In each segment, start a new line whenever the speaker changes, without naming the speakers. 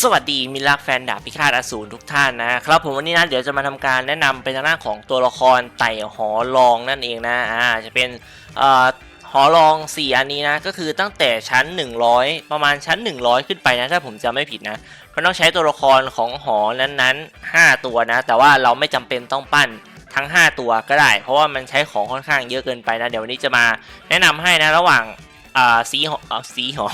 สวัสดีมิตรรักแฟนดาบพิฆาตอสูรทุกท่านนะครับผมวันนี้นะเดี๋ยวจะมาทำการแนะนำเป็นทางด้านของตัวละครไต่หอรองนั่นเองนะอ่าจะเป็นเอ่อหอรอง 4 อันนี้นะก็คือตั้งแต่ชั้น 100 ประมาณชั้น 100 ขึ้นไปนะถ้าผมจำไม่ผิดนะเพราะต้องใช้ตัวละครของหอนั้นๆ 5 ตัวนะ แต่ว่าเราไม่จำเป็นต้องปั้นทั้ง 5 ตัวก็ได้ เพราะว่ามันใช้ของค่อนข้างเยอะเกินไปนะเดี๋ยววันนี้จะมาแนะนำให้นะระหว่างอ่าสีหอสีหอ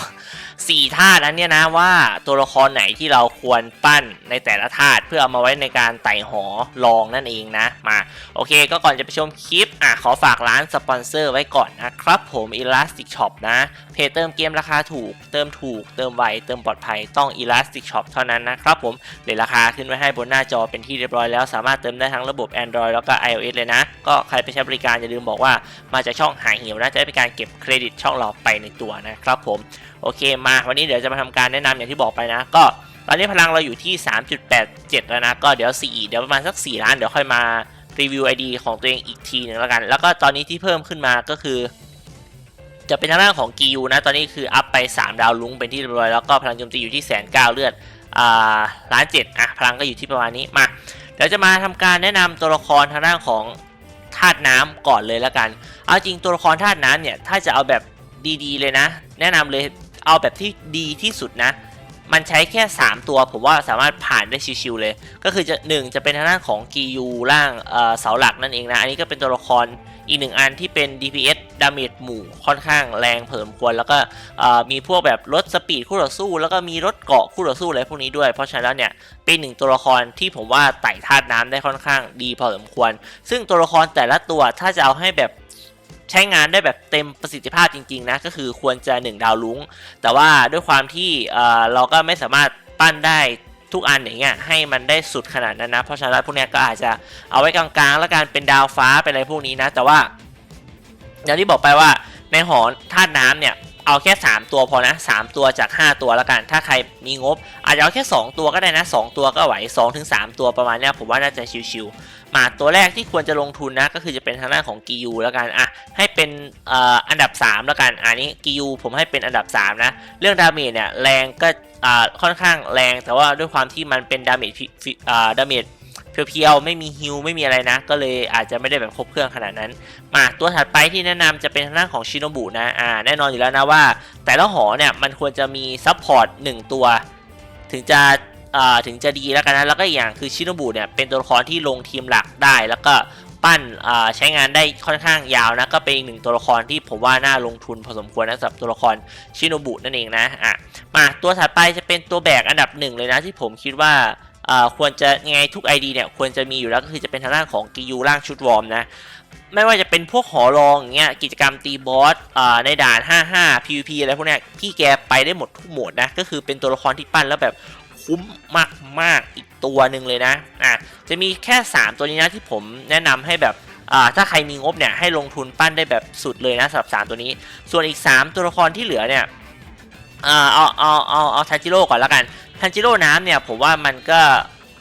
สี่ธาตุนั้นเนี่ยนะว่าตัวละครไหนที่เราควรปั้นในแต่ละธาตุเพื่อเอามาไว้ในการไต่หอรองนั่นเองนะมาโอเค ก็ก่อนจะไปชมคลิปอะขอฝากร้านสปอนเซอร์ไว้ก่อนนะครับผม Elastic Shop นะเพจเติมเกมราคาถูก เติมถูก เติมไวเติมปลอดภัยต้อง Elastic Shop เท่านั้นนะครับผมเดี๋ยวราคาขึ้นไว้ให้บนหน้าจอเป็นที่เรียบร้อยแล้ว สามารถเติมได้ทั้งระบบ Android แล้วก็ iOS เลยนะ ก็ใครไปใช้บริการอย่าลืมบอกว่ามาจากช่องหายหิวนะจะได้เป็นการเก็บเครดิตช่องเราไปในตัวนะครับผม โอเคมาวันนี้เดี๋ยวจะมาทำการแนะนำอย่างที่บอกไปนะ ก็ตอนนี้พลังเราอยู่ที่ 3.87 แล้วนะ ก็เดี๋ยว 4 เดี๋ยวประมาณสัก 4 ล้าน เดี๋ยวค่อยมารีวิว ID ของตัวเองอีกทีหนึ่งแล้วกัน แล้วก็ตอนนี้ที่เพิ่มขึ้นมาก็คือ จะเป็นทางด้านของกิวนะ ตอนนี้คืออัพไป 3 ดาวลุ้งเป็นที่เรียบร้อย แล้วก็พลังโจมตีอยู่ที่แสนเก้าเลือดอ่าล้านเจ็ดอะพลังก็อยู่ที่ประมาณนี้มาเดี๋ยวจะมาทำการแนะนำตัวละครทางด้านของธาตุน้ำก่อนเลยแล้วกัน เอาจริงตัวละครธาตุน้ำเนี่ยถ้าจะเอาแบบดีๆเลยนะ แนะนำเลย เอาแบบที่ดีที่สุดนะ มันใช้แค่ 3 ตัวผมว่าสามารถผ่านได้ชิวๆเลย ก็คือจะหนึ่งจะเป็นทางด้านของกียูร่างเสาหลักนั่นเองนะ อันนี้ก็เป็นตัวละครอีกหนึ่งอันที่เป็น DPS ดาเมจหมู่ค่อนข้างแรงเผิมควร แล้วก็มีพวกแบบลดสปีดคู่ต่อสู้ แล้วก็มีลดเกาะคู่ต่อสู้อะไรพวกนี้ด้วย เพราะฉะนั้นเนี่ยเป็นหนึ่งตัวละครที่ผมว่าไต่ธาตุน้ำได้ค่อนข้างดีพอสมควร ซึ่งตัวละครแต่ละตัวถ้าจะเอาให้แบบ ใช้งานได้แบบเต็มประสิทธิภาพจริง ๆ นะ ก็คือควรจะ 1 ดาวลุ้ง แต่ว่าด้วยความที่เออเราก็ไม่สามารถปั้นได้ทุกอันอย่างเงี้ยให้มันได้สุดขนาดนั้นนะ เพราะฉะนั้นพวกเนี้ยก็อาจจะเอาไว้กลางๆ แล้วกันเป็นดาวฟ้าเป็นอะไรพวกนี้นะ แต่ว่าอย่างที่บอกไปว่าในหอธาตุน้ำเนี่ยเอาแค่ 3 ตัวพอนะ 3 ตัวจาก 5 ตัวแล้วกัน ถ้าใครมีงบ อาจจะเอาแค่ 2 ตัวก็ได้นะ 2 ตัวก็ไหว2-3ถึง3ตัวประมาณนี้ผมว่าน่าจะชิวๆ มาตัวแรกที่ควรจะลงทุนนะก็คือจะเป็นทางด้านของกิยูแล้วกันอะให้เป็นอ,อันดับ 3 แล้วกันอันนี้กิยูผมให้เป็นอันดับ 3 นะ เรื่องดาเมจเนี่ยแรงก็ค่อนข้างแรงแต่ว่าด้วยความที่มันเป็นดาเมจฟิฟิอ่าดาเมจเพียวๆไม่มีฮิลไม่มีอะไรนะ ก็เลยอาจจะไม่ได้แบบครบเครื่องขนาดนั้น มาตัวถัดไปที่แนะนำจะเป็นทางด้านของชิโนบุนะอ่าแน่นอนอยู่แล้วนะว่า แต่ละหอเนี่ยมันควรจะมีซัพพอร์ต1ตัว ถึงจะ ถึงจะดีแล้วกันนะแล้วก็อีกอย่างคือชิโนบุเนี่ยเป็นตัวละครที่ลงทีมหลักได้ แล้วก็ปั้นใช้งานได้ค่อนข้างยาวนะก็เป็นอีกหนึ่งตัวละครที่ผมว่าน่าลงทุนพอสมควรนะสำหรับตัวละครชิโนบุนั่นเองนะอะมาตัวถัดไปจะเป็นตัวแบกอันดับหนึ่งเลยนะที่ผมคิดว่าควรจะยังไงทุก ID เนี่ยควรจะมีอยู่แล้วก็คือจะเป็นทางด้านของกิยูร่างชุดวอร์มนะไม่ว่าจะเป็นพวกหอรองอย่างเงี้ยกิจกรรมตีบอสอ่าในด่าน 55 PVP อะไรพวกเนี้ยพี่แกไปได้หมดทุกโหมดนะก็คือเป็นตัวละครที่ปั้นแล้วแบบ คุ้มมากๆอีกตัวหนึ่งเลยนะอะจะมีแค่ 3 ตัวนี้นะที่ผมแนะนำให้แบบอ่าถ้าใครมีงบเนี่ยให้ลงทุนปั้นได้แบบสุดเลยนะสำหรับ 3 ตัวนี้ ส่วนอีก 3 ตัวละครที่เหลือเนี่ยอ่าเอาเอาเอาเอาทันจิโร่ก่อนแล้วกันทันจิโร่น้ำเนี่ยผมว่ามันก็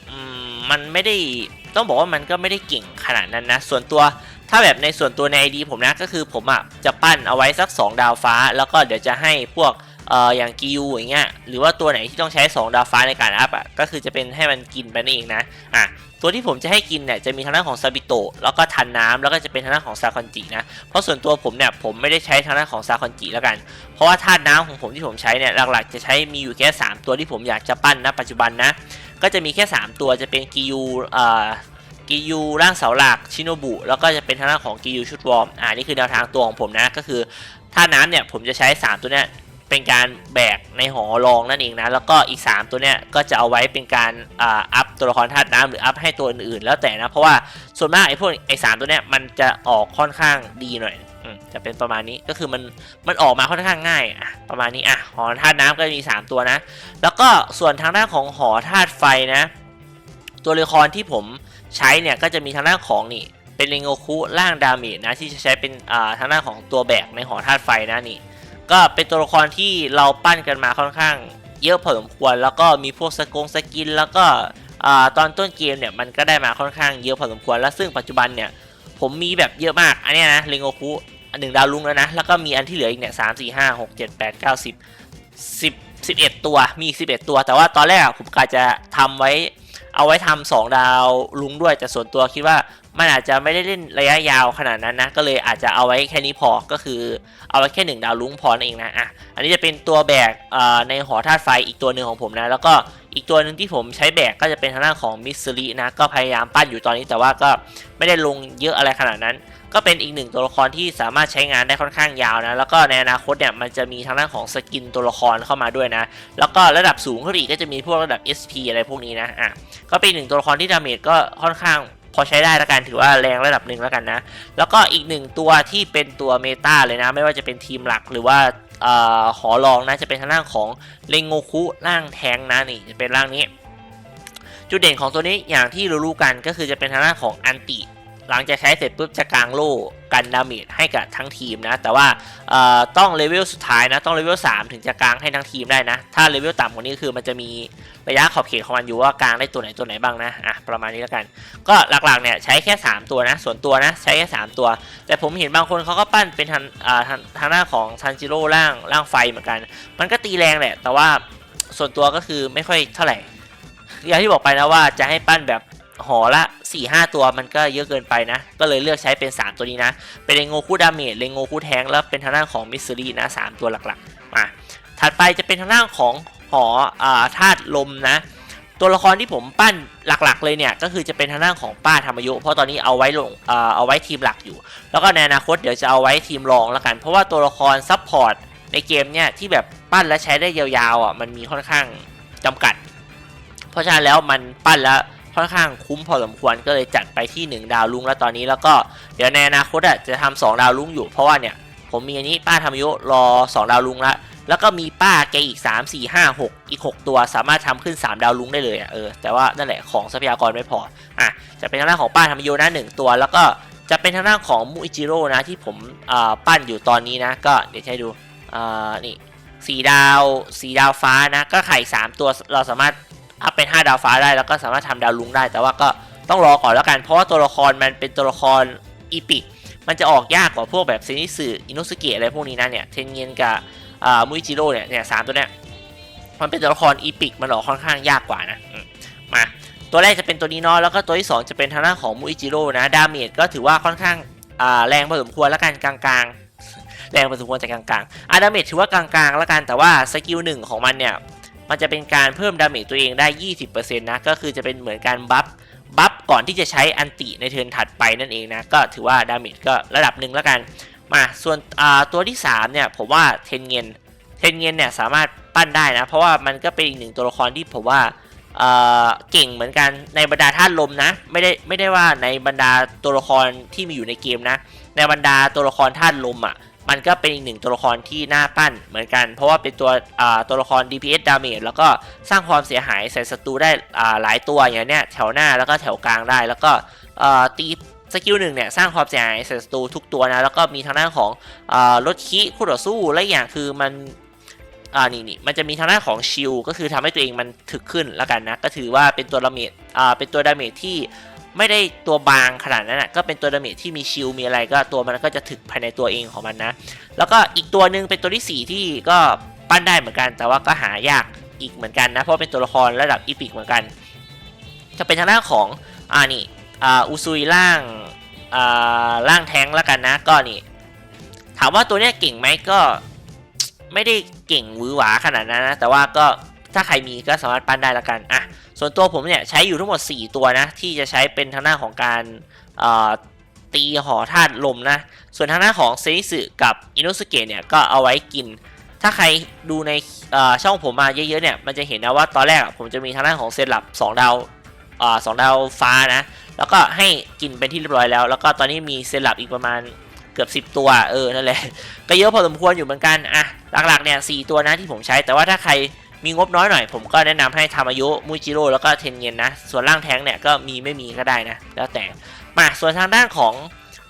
อืมมันไม่ได้ต้องบอกว่ามันก็ไม่ได้เก่งขนาดนั้นนะ ส่วนตัวถ้าแบบในส่วนตัวใน ID ผมนะก็คือผมอะจะปั้นเอาไว้สัก 2 ดาวฟ้า แล้วก็เดี๋ยวจะให้พวก เอ่ออย่างกิวอย่างเงี้ยหรือว่าตัวไหนที่ต้องใช้ 2 ดาวฟ้าในการอัพอะก็คือจะเป็นให้มันกินไปนั่นเองนะอะตัวที่ผมจะให้กินเนี่ยจะมีทางด้านของซาบิโตะแล้วก็ทันน้ำแล้วก็จะเป็นทางด้านของซาคอนจินะเพราะส่วนตัวผมเนี่ยผมไม่ได้ใช้ทางด้านของซาคอนจิแล้วกัน เพราะว่าธาตุน้ำของผมที่ผมใช้เนี่ยหลักๆจะใช้มีอยู่แค่ 3 ตัวที่ผมอยากจะปั้นนะปัจจุบันนะก็จะมีแค่ 3 ตัวจะเป็นกิวเอ่อกิยูร่างเสาหลักชิโนบุ แล้วก็จะเป็นทางด้านของกิยูชุดวอร์มอ่านี่คือแนวทางตัวของผมนะก็คือถ้าน้ำเนี่ยผมจะใช้ 3 ตัวเนี้ย เป็นการแบกในหอรองนั่นเองนะ แล้วก็อีก 3 ตัวเนี้ยก็จะเอาไว้เป็นการอ่าอัพตัวละครธาตุน้ำหรืออัพให้ตัวอื่นๆ แล้วแต่นะ เพราะว่าส่วนมากไอ้พวกไอ้สามตัวเนี้ยมันจะออกค่อนข้างดีหน่อยจะเป็นประมาณนี้ก็คือมันมันออกมาค่อนข้างง่ายอะประมาณนี้อะหอธาตุน้ำก็มี 3 ตัวนะ แล้วก็ส่วนทางด้านของหอธาตุไฟนะ ตัวละครที่ผมใช้เนี่ยก็จะมีทางด้านของนี่เป็นเรงโงคุร่างดาเมจนะที่จะใช้เป็นอ่าทางด้านของตัวแบกในหอธาตุไฟนะนี่ ก็เป็นตัวละครที่เราปั้นกันมาค่อนข้าง เยอะพอสมควร แล้วก็มีพวกสกงสกิน แล้วก็อตอนต้นเกมเนี่ยมันก็ได้มาค่อนข้างเยอะพอสมควร แล้วซึ่งปัจจุบันเนี่ยผมมีแบบเยอะมาก อันนี้นะเรงโงคุหนึ่งดาวลุงแล้วนะ แล้วก็มีอันที่เหลืออีกเนี่ยสามสี่ห้าหกเจ็ดแปดเก้าสิบสิบ11ตัว มีอีก11ตัว แต่ว่าตอนแรกผมกะจะทำไว้ เอาไว้ทำสองดาวลุงด้วยแต่ส่วนตัวคิดว่ามันอาจจะไม่ได้เล่นระยะยาวขนาดนั้นนะ ก็เลยอาจจะเอาไว้แค่นี้พอก็คือเอาไว้แค่หนึ่งดาวลุงพอนั่นเองนะอะอันนี้จะเป็นตัวแบกในหอธาตุไฟอีกตัวหนึ่งของผมนะ แล้วก็อีกตัวหนึ่งที่ผมใช้แบกก็จะเป็นทางด้านของมิสซิลินะก็พยายามปั้นอยู่ตอนนี้แต่ว่าก็ไม่ได้ลงเยอะอะไรขนาดนั้น ก็เป็นอีกหนึ่งตัวละครที่สามารถใช้งานได้ค่อนข้างยาวนะ แล้วก็ในอนาคตเนี่ยมันจะมีทางด้านของสกินตัวละครเข้ามาด้วยนะ แล้วก็ระดับสูงขึ้นอีกก็จะมีพวกระดับ SP อะไรพวกนี้นะอะก็เป็นหนึ่งตัวละครที่ดาเมจก็ค่อนข้างพอใช้ได้แล้วกันถือว่าแรงระดับหนึ่งแล้วกันนะ แล้วก็อีกหนึ่งตัวที่เป็นตัวเมตาเลยนะ ไม่ว่าจะเป็นทีมหลักหรือว่าอ่อหอรองนะจะเป็นทางด้านของเลงโงคุร่างแทงนะนี่จะเป็นร่างนี้ จุดเด่นของตัวนี้อย่างที่รู้ๆกันก็คือจะเป็นทางด้านของอันติ หลังจากใช้เสร็จปุ๊บจะกางโล่กันดาเมจให้กับทั้งทีมนะ แต่ว่าต้องเลเวลสุดท้ายนะ ต้องเลเวล3ถึงจะกางให้ทั้งทีมได้นะ ถ้าเลเวลต่ำกว่านี้คือมันจะมีระยะขอบเขตของมันอยู่ว่ากางได้ตัวไหนตัวไหนบ้างนะ อะประมาณนี้แล้วกัน ก็หลักๆเนี่ยใช้แค่ 3 ตัวนะ ส่วนตัวนะใช้แค่ 3 ตัว แต่ผมเห็นบางคนเขาก็ปั้นเป็นทางอ่าทางทางหน้าของทันจิโร่ร่างร่างไฟเหมือนกัน มันก็ตีแรงแหละ แต่ว่าส่วนตัวก็คือไม่ค่อยเท่าไหร่อย่างที่บอกไปนะว่าจะให้ปั้นแบบ หอละ 4 5 ตัวมันก็เยอะเกินไปนะ ก็เลยเลือกใช้เป็น 3 ตัวนี้นะ เป็นเลงโงคูดาเมจเลงโงคูแทงแล้วเป็นทางด้านของมิสซิลีนะ 3 ตัวหลักๆมาถัดไปจะเป็นทางด้านของหออ่าธาตุลมนะ ตัวละครที่ผมปั้นหลักๆเลยเนี่ย ก็คือจะเป็นทางด้านของป้าธรรมยุ เพราะตอนนี้เอาไว้ลงเอ่อเอาไว้ทีมหลักอยู่ แล้วก็ในอนาคตเดี๋ยวจะเอาไว้ทีมรองแล้วกัน เพราะว่าตัวละครซับพอร์ตในเกมเนี่ยที่แบบปั้นและใช้ได้ยาวๆอะมันมีค่อนข้างจำกัด เพราะฉะนั้นแล้วมันปั้นแล้ว ค่อนข้างคุ้มพอสมควรก็เลยจัดไปที่ 1 ดาวลุงแล้วตอนนี้แล้วก็เดี๋ยวในอนาคตอะจะทำสองดาวลุงอยู่เพราะว่าเนี่ยผมมีอันนี้ป้าธรรมยุรอ 2 ดาวลุงละแล้วก็มีป้าแกอีก 3 4 5 6 อีก 6 ตัวสามารถทำขึ้น 3 ดาวลุงได้เลยอะเออแต่ว่านั่นแหละของทรัพยากรไม่พออะจะเป็นทางด้านของป้าธรรมยุนะหนึ่งตัวแล้วก็จะเป็นทางด้านของมูอิจิโร่นะที่ผมอ่าปั้นอยู่ตอนนี้นะ ก็เดี๋ยวให้ดูอ่านี่สีดาวสีดาวฟ้านะ ก็ไข่สามตัวเราสามารถ อัพเป็น 5 ดาวฟ้าได้แล้วก็สามารถทำดาวลุงได้ แต่ว่าก็ต้องรอก่อนแล้วกัน เพราะว่าตัวละครมันเป็นตัวละครอีพิกมันจะออกยากกว่าพวกแบบเซนิสึอินุสเกะอะไรพวกนี้นะเนี่ยเทนเงียนกับอ่ามุอิจิโร่เนี่ยเนี่ยสามตัวเนี้ยมันเป็นตัวละครอีพิกมันออกค่อนข้างยากกว่านะมาตัวแรกจะเป็นตัวนี้เนาะแล้วก็ตัวที่ 2 จะเป็นทางด้านของมุอิจิโร่นะดาเมจก็ถือว่าค่อนข้างอ่าแรงพอสมควรแล้วกันกลางๆแรงพอสมควรจากกลางๆอาดาเมจถือว่ากลางๆแล้วกันแต่ว่าสกิลหนึ่งของมันเนี่ย มันจะเป็นการเพิ่มดาเมจตัวเองได้ 20%นะก็คือจะเป็นเหมือนการบัฟบัฟก่อนที่จะใช้อันติในเทิร์นถัดไปนั่นเองนะก็ถือว่าดาเมจก็ระดับหนึ่งแล้วกันมาส่วนตัวที่3เนี่ยผมว่าเทนเงินเทนเงินเนี่ยสามารถปั้นได้นะ เพราะว่ามันก็เป็นอีกหนึ่งตัวละครที่ผมว่าเก่งเหมือนกันในบรรดาธาตุลมนะไม่ได้ไม่ได้ว่าในบรรดาตัวละครที่มีอยู่ในเกมนะ ในบรรดาตัวละครธาตุลมอะ มันก็เป็นอีกหนึ่งตัวละครที่น่าปั้นเหมือนกัน เพราะว่าเป็นตัวตัวละคร DPS damage แล้วก็สร้างความเสียหายใส่ศัตรูได้หลายตัวอย่างเนี้ยแถวหน้าแล้วก็แถวกลางได้ แล้วก็ตีสกิลหนึ่งเนี่ยสร้างความเสียหายใส่ศัตรูทุกตัวนะแล้วก็มีทางด้านของลดคีคู่ต่อสู้และอย่างคือมันอ่านี่นี่มันจะมีทางด้านของชิลก็คือทำให้ตัวเองมันถึกขึ้นแล้วกันนะก็ถือว่าเป็นตัวดาเมจอ่าเป็นตัวดาเมจที่ ไม่ได้ตัวบางขนาดนั้นนะก็เป็นตัวดาเมจที่มีชิลมีอะไรก็ตัวมันก็จะถึกภายในตัวเองของมันนะ แล้วก็อีกตัวหนึ่งเป็นตัวที่ 4 ที่ก็ปั้นได้เหมือนกัน แต่ว่าก็หายากอีกเหมือนกันนะ เพราะเป็นตัวละครระดับอีพิกเหมือนกัน จะเป็นทางด้านของอ่านี่อ่าอุซุยล่างอ่าล่างแท้งแล้วกันนะ ก็นี่ถามว่าตัวเนี้ยเก่งไหมก็ไม่ได้เก่งหวือหวาขนาดนั้นนะแต่ว่าก็ ถ้าใครมีก็สามารถปั้นได้ละกันอะส่วนตัวผมเนี่ยใช้อยู่ทั้งหมด 4 ตัวนะ ที่จะใช้เป็นทางหน้าของการตีหอธาตุลมนะ ส่วนทางหน้าของเซนิสึกับอินุสเกะเนี่ยก็เอาไว้กิน ถ้าใครดูในช่องผมมาเยอะๆเนี่ยมันจะเห็นนะว่าตอนแรกผมจะมีทางด้าของเซนหลับ2ดาวสองดาวฟ้านะ แล้วก็ให้กินเป็นที่เรียบร้อยแล้ว แล้วก็ตอนนี้มีเซนหลับอีกประมาณเกือบ 10 ตัวเออนั่นแหละก็เยอะพอสมควรอยู่เหมือนกันอะหลักๆเนี่ยสตัวนะที่ผมใช้แต่ว่าถ้าใคร มีงบน้อยหน่อย ผมก็แนะนำให้ทำอายุมุจิโร่แล้วก็เทนเงินนะ ส่วนร่างแท้งเนี่ยก็มีไม่มีก็ได้นะ แล้วแต่ มาส่วนทางด้านของ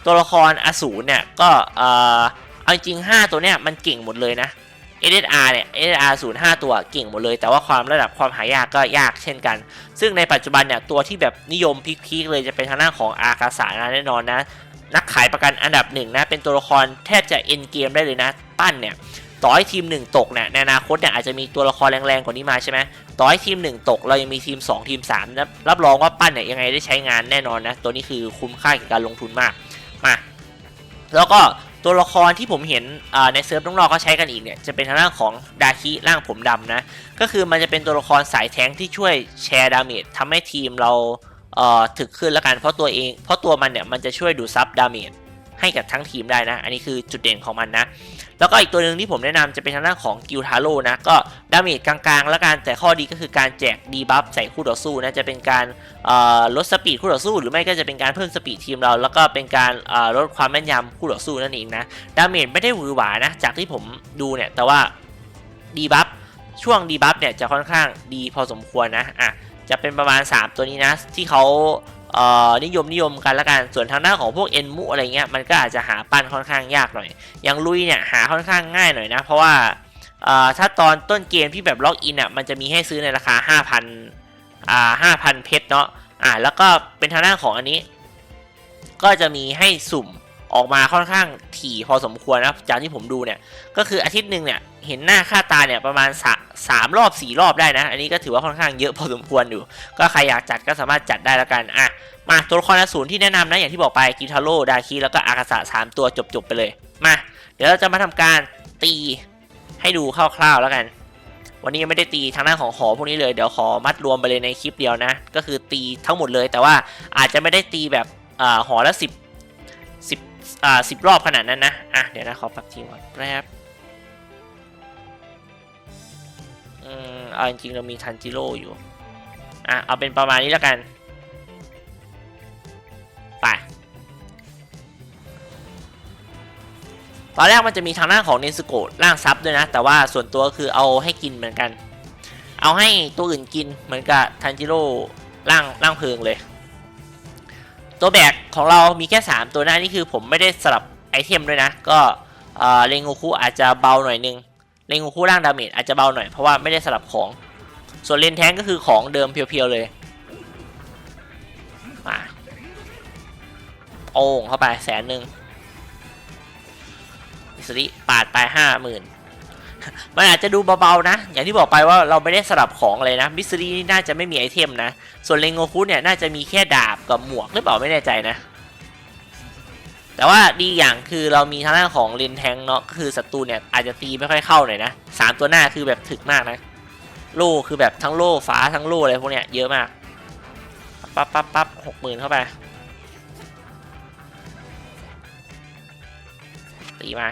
ตัวละครอสูรเนี่ยก็เออเอาจริง 5 ตัวเนี่ยมันเก่งหมดเลยนะ SSR เนี่ย SSR ศูนย์ห้าตัวเก่งหมดเลย แต่ว่าความระดับความหายากก็ยากเช่นกัน ซึ่งในปัจจุบันเนี่ยตัวที่แบบนิยมพีคๆเลยจะเป็นทางด้านของอากาสานะแน่นอนนะ นักขายประกันอันดับหนึ่งนะเป็นตัวละครแทบจะเอ็นเกมได้เลยนะ ปั้นเนี่ย ต่อให้ทีมหนึ่งตกเนี่ยในอนาคตเนี่ยอาจจะมีตัวละครแรงๆกว่านี้มาใช่ไหมต่อให้ทีมหนึ่งตกเรายังมีทีม 2 ทีม3นะรับรองว่าปั้นเนี่ยยังไงได้ใช้งานแน่นอนนะตัวนี้คือคุ้มค่ากับการลงทุนมากมาแล้วก็ตัวละครที่ผมเห็นในเซิร์ฟน้องๆก็ใช้กันอีกเนี่ยจะเป็นทางด้านของดาคิร่างผมดำนะก็คือมันจะเป็นตัวละครสายแทงที่ช่วยแชร์ดาเมจทำให้ทีมเราถึกขึ้นแล้วกันเพราะตัวเอง เพราะตัวมันเนี่ยมันจะช่วยดูดซับดาเมจ ให้กับทั้งทีมได้นะ อันนี้คือจุดเด่นของมันนะ แล้วก็อีกตัวหนึ่งที่ผมแนะนำจะเป็นทางด้านของกิลทาโร่นะ ก็ดาเมจกลางๆ แล้วกัน แต่ข้อดีก็คือการแจกดีบัฟใส่คู่ต่อสู้นะ จะเป็นการลดสปีดคู่ต่อสู้ หรือไม่ก็จะเป็นการเพิ่มสปีดทีมเรา แล้วก็เป็นการลดความแม่นยำคู่ต่อสู้นั่นเองนะ ดาเมจไม่ได้หวือหวานะ จากที่ผมดูเนี่ย แต่ว่าดีบัฟช่วงดีบัฟเนี่ยจะค่อนข้างดีพอสมควรนะ อะ จะเป็นประมาณ 3 ตัวนี้นะที่เขา นิยมนิยมกันละกันส่วนทางด้านของพวกเอ็นมุอะไรเงี้ยมันก็อาจจะหาปั้นค่อนข้างยากหน่อยอย่างลุยเนี่ยหาค่อนข้างง่ายหน่อยนะ เพราะว่าถ้าตอนต้นเกมที่แบบล็อกอินอะมันจะมีให้ซื้อในราคา 5,000อ่า5,000 เพชรเนาะอ่าแล้วก็เป็นทางด้านของอันนี้ ก็จะมีให้สุ่ม ออกมาค่อนข้างถี่พอสมควรนะจากที่ผมดูเนี่ย ก็คืออาทิตย์หนึ่งเนี่ยเห็นหน้าค่าตาเนี่ยประมาณสาสามรอบสี่รอบได้นะ อันนี้ก็ถือว่าค่อนข้างเยอะพอสมควรอยู่ ก็ใครอยากจัดก็สามารถจัดได้แล้วกันอะมาตัวละครอสูรที่แนะนำนะอย่างที่บอกไปกิทาโร่ดาคิแล้วก็อากาศะสามตัวจบๆไปเลยมาเดี๋ยวเราจะมาทำการตีให้ดูคร่าวๆแล้วกัน วันนี้ยังไม่ได้ตีทางด้านของหอพวกนี้เลยเดี๋ยวขอมัดรวมไปเลยในคลิปเดียวนะ ก็คือตีทั้งหมดเลยแต่ว่าอาจจะไม่ได้ตีแบบอหอละสิบ อ่าสิบรอบขนาดนั้นนะ อะ เดี๋ยวนะ ขอปรับทีก่อนแป๊บอืมเอาจริงๆเรามีทันจิโร่อยู่ อะ เอาเป็นประมาณนี้แล้วกันไปตอนแรกมันจะมีทางด้านของเนสโกะร่างซับด้วยนะ แต่ว่าส่วนตัวคือเอาให้กินเหมือนกัน เอาให้ตัวอื่นกินเหมือนกับทันจิโร่ร่างร่างเพลิงเลย ตัวแบกของเรามีแค่ 3 ตัวหน้านี่คือผมไม่ได้สลับไอเทมด้วยนะ ก็เอ่อเรงูคุอาจจะเบาหน่อยนึงเรงูคุร่างดาเมจอาจจะเบาหน่อยเพราะว่าไม่ได้สลับของ ส่วนเลนแทงก็คือของเดิมเพียวๆเลยมาโอ่งเข้าไปแสนหนึ่งอิสริปาดไปห้าหมื่น มันอาจจะดูเบาๆนะ อย่างที่บอกไปว่าเราไม่ได้สลับของเลยนะมิสซินี่น่าจะไม่มีไอเทมนะ ส่วนเลงโงคุเนี่ยน่าจะมีแค่ดาบกับหมวกหรือเปล่าไม่แน่ใจนะ แต่ว่าดีอย่างคือเรามีทางด้านของเลนแทงเนาะก็คือศัตรูเนี่ยอาจจะตีไม่ค่อยเข้าหน่อยนะสามตัวหน้าคือแบบถึกมากนะ โล่คือแบบทั้งโล่ฟ้าทั้งโล่อะไรพวกเนี้ยเยอะมากปั๊บปั๊บปั๊บหกหมื่นเข้าไปตีมา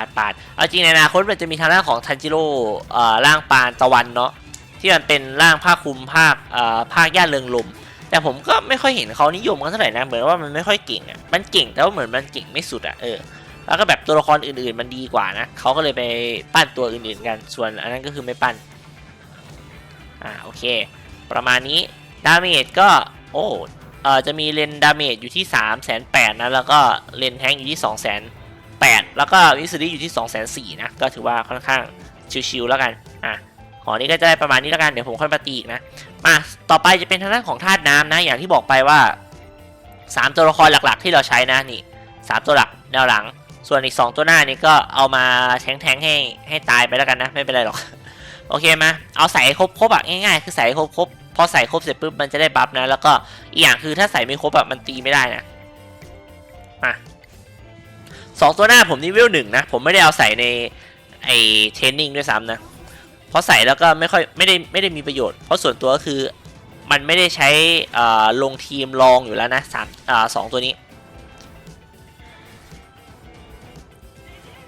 าดปาดเอาจริงในอนาคตมันจะมีทางด้านของทันจิโร่ร่างปานตะวันเนาะที่มันเป็นร่างภาคคุมภาคภาคย่านเริงลมแต่ผมก็ไม่ค่อยเห็นเขานิยมกันเท่าไหร่นะเหมือนว่ามันไม่ค่อยเก่งอะมันเก่งแต่ว่าเหมือนมันเก่งไม่สุดอะเออแล้วก็แบบตัวละครอื่นๆมันดีกว่านะเขาก็เลยไปปั้นตัวอื่นๆกัน ส่วนอันนั้นก็คือไม่ปั้นอ่าโอเค ประมาณนี้ดาเมจก็โอ้เออจะมีเลนดาเมจอยู่ที่ 3 8 0 0 0นะแล้วก็เลนแทงอยู่ที่ 2 0 0 0 0 8แล้วก็วิสซี่อยู่ที่2 4 0 0 0นะ ก็ถือว่าค่อนข้างชิวๆแล้วกัน อะ หอนี้ก็จะได้ประมาณนี้แล้วกัน เดี๋ยวผมค่อยมาตีอีกนะ มา ต่อไปจะเป็นทางด้านของธาตุน้ำนะ อย่างที่บอกไปว่า 3 ตัวละครหลักๆ ที่เราใช้นะนี่ 3 ตัวหลักแนวหลัง ส่วนอีก 2 ตัวหน้านี่ก็เอามาแทงๆให้ให้ตายไปแล้วกันนะ ไม่เป็นไรหรอก โอเคมา เอาใส่ครบครบอะง่ายๆ คือใส่ครบครบพอใส่ครบเสร็จปุ๊บมันจะได้บัฟนะ แล้วก็อีกอย่างคือถ้าใส่ไม่ครบอะมันตีไม่ได้นะ สองตัวหน้าผมนี่เวลหนึ่งนะ ผมไม่ได้เอาใส่ในไอเทรนนิ่งด้วยซ้ำนะ เพราะใส่แล้วก็ไม่ค่อยไม่ได้ไม่ได้มีประโยชน์ เพราะส่วนตัวก็คือมันไม่ได้ใช้ลงทีมลองอยู่แล้วนะสามอ่าสองตัวนี้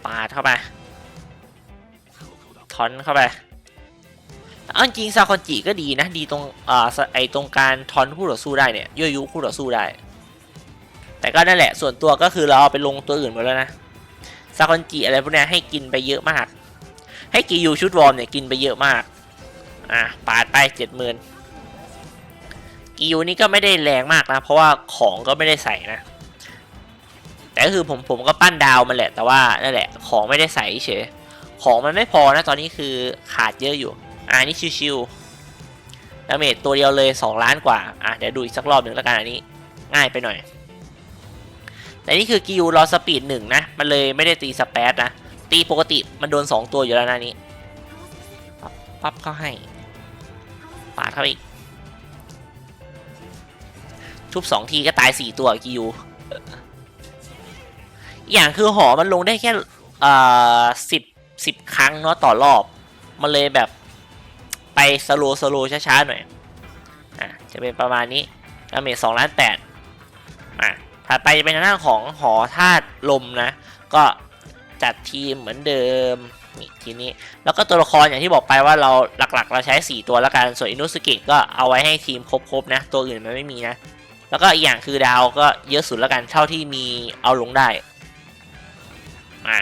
ปาดเข้าไปทอนเข้าไปเอาจริงซาคอนจิก็ดีนะ ดีตรงอไอตรงการทอนคู่ต่อสู้ได้เนี่ยยั่วยุคู่ต่อสู้ได้ แต่ก็นั่นแหละส่วนตัวก็คือเราเอาไปลงตัวอื่นหมดแล้วนะซาคอนจิอะไรพวกนี้ให้กินไปเยอะมาก ให้กิยูชุดวอร์มเนี่ยกินไปเยอะมาก อะปาดไปเจ็ดหมื่นกิยูนี่ก็ไม่ได้แรงมากนะ เพราะว่าของก็ไม่ได้ใส่นะ แต่ก็คือผมผมก็ปั้นดาวมันแหละ แต่ว่านั่นแหละของไม่ได้ใส่เฉย ของมันไม่พอนะตอนนี้คือขาดเยอะอยู่ อ่านี่ชิวๆดาเมจตัวเดียวเลย 2 ล้านกว่า อะเดี๋ยวดูอีกสักรอบหนึ่งแล้วกันอันนี้ ง่ายไปหน่อย แต่นี่คือกิวรอสปีดหนึ่งนะ มันเลยไม่ได้ตีสเปซนะ ตีปกติมันโดน 2 ตัวอยู่แล้วนะนี้ปั๊บป๊บเข้าให้ ปาดเข้าอีก ทุบสองทีก็ตาย4ตัวกิวอีอย่างคือหอมันลงได้แค่เอ่อสิบสิบครั้งเนาะต่อรอบ มันเลยแบบไปสโลสโลช้าๆหน่อย อะ จะเป็นประมาณนี้ดาเมจสองล้านแปดอะ ถัดไปเป็นทางด้าของหอธาตุลมนะ ก็จัดทีมเหมือนเดิมนี่ทีนี้ แล้วก็ตัวละครอย่างที่บอกไปว่าเราหลักๆ เราใช้ 4 ตัวแล้วกัน ส่วนอินุสกิก็เอาไว้ให้ทีมครบๆนะ ตัวอื่นมันไม่มีนะ แล้วก็อีกอย่างคือดาวก็เยอะสุดแล้วกันเท่าที่มีเอาลงได้ มา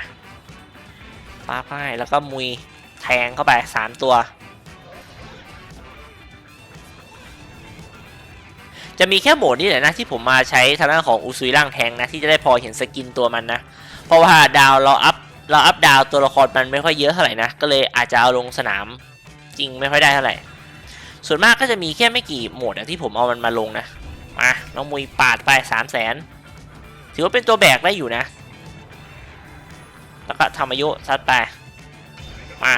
ป้าป้ายแล้วก็มุยแทงเข้าไป 3 ตัว จะมีแค่โหมดนี้แหละนะที่ผมมาใช้ทางด้านของอุซุยร่างแทงนะที่จะได้พอเห็นสกินตัวมันนะ เพราะว่าดาวเราอัพเราอัพดาวตัวละครมันไม่ค่อยเยอะเท่าไหร่นะก็เลยอาจจะเอาลงสนามจริงไม่ค่อยได้เท่าไหร่ ส่วนมากก็จะมีแค่ไม่กี่โหมดอะที่ผมเอามันมาลงนะมาน้องมุยปาดไปสามแสนถือว่าเป็นตัวแบกได้อยู่นะ แล้วก็ทำอายุซัดไปมา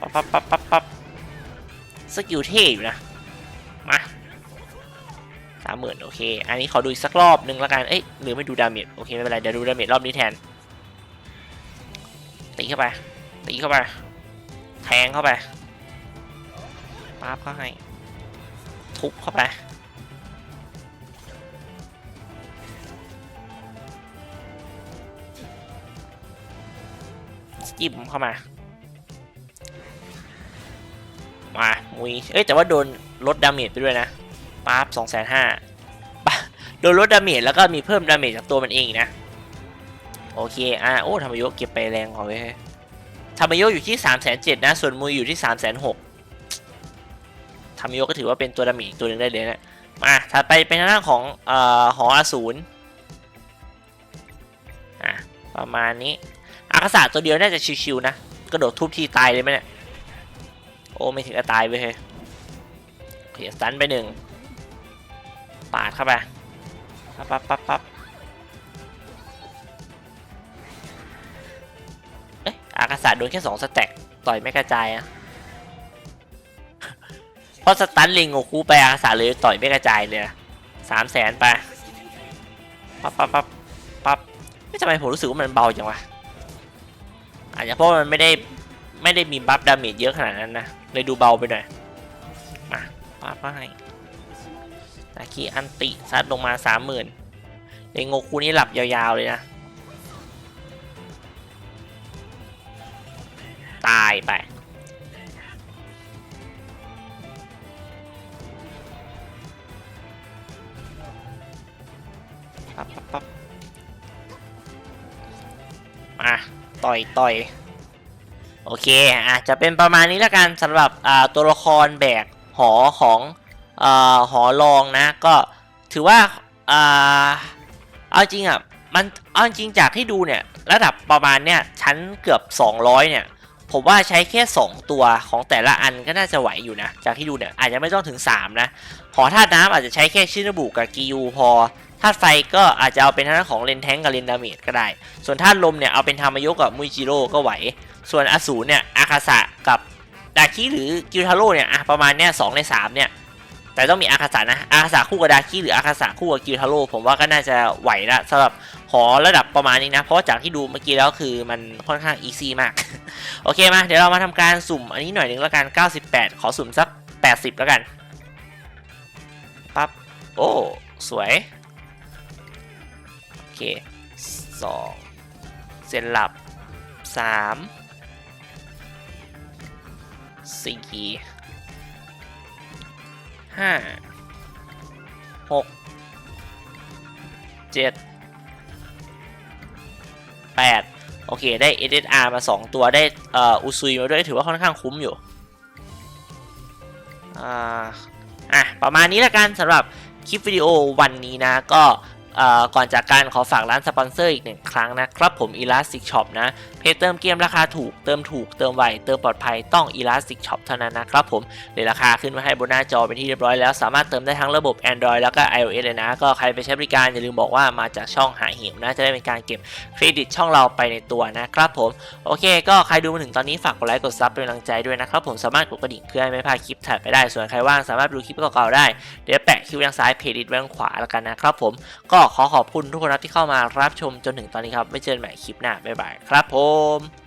ปั๊บปั๊บปั๊บปั๊บปั๊บสกิลเท่อยู่นะมา สามหมื่นโอเค อันนี้ขอดูอีกสักรอบหนึ่งล้วกัน เอ้ยหรือไม่ดูดาเมจโอเคไม่เป็นไรเดี๋ยวดูดาเมจรอบนี้แทน ตีเข้าไป ตีเข้าไปแทงเข้าไปปั๊บเข้าให้ ทุบเข้าไป จิ้มเข้ามา มามุยเอ้ยแต่ว่าโดนลดดาเมจไปด้วยนะ ปั๊บสองแสนห้าโดนลดดาเมจแล้วก็มีเพิ่มดาเมจจากตัวมันเองนะ โอเค อะโอ้ธรรมโยเก็บไปแรงกว่าเว้ยธรรมโยอยู่ที่3ามแสนเจ็ดนะ ส่วนมุยอยู่ที่3ามแสนหกธรรมโยก็ถือว่าเป็นตัวดาเมจตัวหนึ่งได้เลยนะ มา ถัดไปเป็นทางด้านของเอ่อหออสูรอะ ประมาณนี้ อากาศาตัวเดียวน่าจะชิวๆนะ กระโดดทุบทีตายเลยไหมเนี่ย โอ้ไม่ถึงกับตายเว้ยเฮ้ยสตันไปหนึ่ง ปาดเข้าไปปั๊บปั๊บปั๊บปั๊บเอ๊ะอากาศาโดนแค่สองสแต็กต่อยไม่กระจายอะเพราะสตันลิงโงคูไปอากาศาเลยต่อยไม่กระจายเลยสามแสนไปปั๊บปั๊บปั๊บปั๊บไม่ทำไมผมรู้สึกว่ามันเบาจังวะอาจจะเพราะมันไม่ได้ไม่ได้มีบัฟดาเมจเยอะขนาดนั้นนะเลยดูเบาไปหน่อยมาปั๊บก็ให้ นาคีอันติซัดลงมาสามหมื่นเดงโงคูนี่หลับยาวๆเลยนะ ตายไปปั๊บปั๊บปั๊บมาต่อยต่อยโอเคอะจะเป็นประมาณนี้แล้วกันสำหรับอ่าตัวละครแบกหอของ หอรองนะ ก็ถือว่าอเอาจริงอะมันเอาจริงจากที่ดูเนี่ยระดับประมาณเนี่ยชั้นเกือบ 200 เนี่ยผมว่าใช้แค่ 2 ตัวของแต่ละอันก็น่าจะไหวอยู่นะ จากที่ดูเนี่ยอาจจะไม่ต้องถึง 3 นะหอธาตุน้ำอาจจะใช้แค่ชินบุกับกิยูพอธาตุไฟก็อาจจะเอาเป็นทางด้านของเลนแทงกับเลนดาเมจก็ได้ ส่วนธาตุลมเนี่ยเอาเป็นทามายกกับมุยจิโร่ก็ไหว ส่วนอสูรเนี่ยอาคาสะกับดาคิหรือกิวทาโร่เนี่ยอะประมาณเนี้ยสองในสามเนี่ย แต่ต้องมีอาคาสะนะ อาคาสะคู่กับดาคิหรืออาคาสะคู่กับกิวทาโร่ผมว่าก็น่าจะไหวละสำหรับหอระดับประมาณนี้นะ เพราะว่าจากที่ดูเมื่อกี้แล้วคือมันค่อนข้างอีซี่มาก โอเคมา เดี๋ยวเรามาทำการสุ่มอันนี้หน่อยหนึ่งแล้วกัน 98 ขอสุ่มสัก 80 แล้วกัน ปั๊บ โอ้ สวย โอเคสองเส้นหลับสามสี่ ห้าหกเจ็ดแปดโอเค ได้ SSR มา 2 ตัวได้เอ่ออุซุยมาด้วยถือว่าค่อนข้างคุ้มอยู่อ่าอะ ประมาณนี้ละกันสำหรับคลิปวิดีโอวันนี้นะ ก็เอ่อ ก่อนจากการขอฝากร้านสปอนเซอร์อีกหนึ่งครั้งนะครับผม Elastic Shop นะเพจเติมเกมราคาถูกเติมถูกเติมไวเติมปลอดภัยต้อง Elastic Shop เท่านั้นนะครับผมเลยราคาขึ้นมาให้บนหน้าจอเป็นที่เรียบร้อยแล้ว สามารถเติมได้ทั้งระบบ Android แล้วก็ iOS เลยนะ ก็ใครไปใช้บริการอย่าลืมบอกว่ามาจากช่องหาหิวนะจะได้เป็นการเก็บเครดิตช่องเราไปในตัวนะครับผมโอเค ก็ใครดูมาถึงตอนนี้ฝากกดไลค์กดซับเป็นกำลังใจด้วยนะครับผมสามารถกดกระดิ่งเพื่อให้ไม่พลาดคลิปถัดไปได้ส่วนใครว่างสามารถดูคลิปเก่าๆได้เดี๋ยวแปะคลิปทางซ้ายเพจดิไว้ทางขวาแล้วกันนะครับผมก็ขอขอบคุณทุกคนครับที่เข้ามารับชมจนถึงตอนนี้ครับ ไม่เจอกันใหม่คลิปหน้า บ๊ายบายครับผม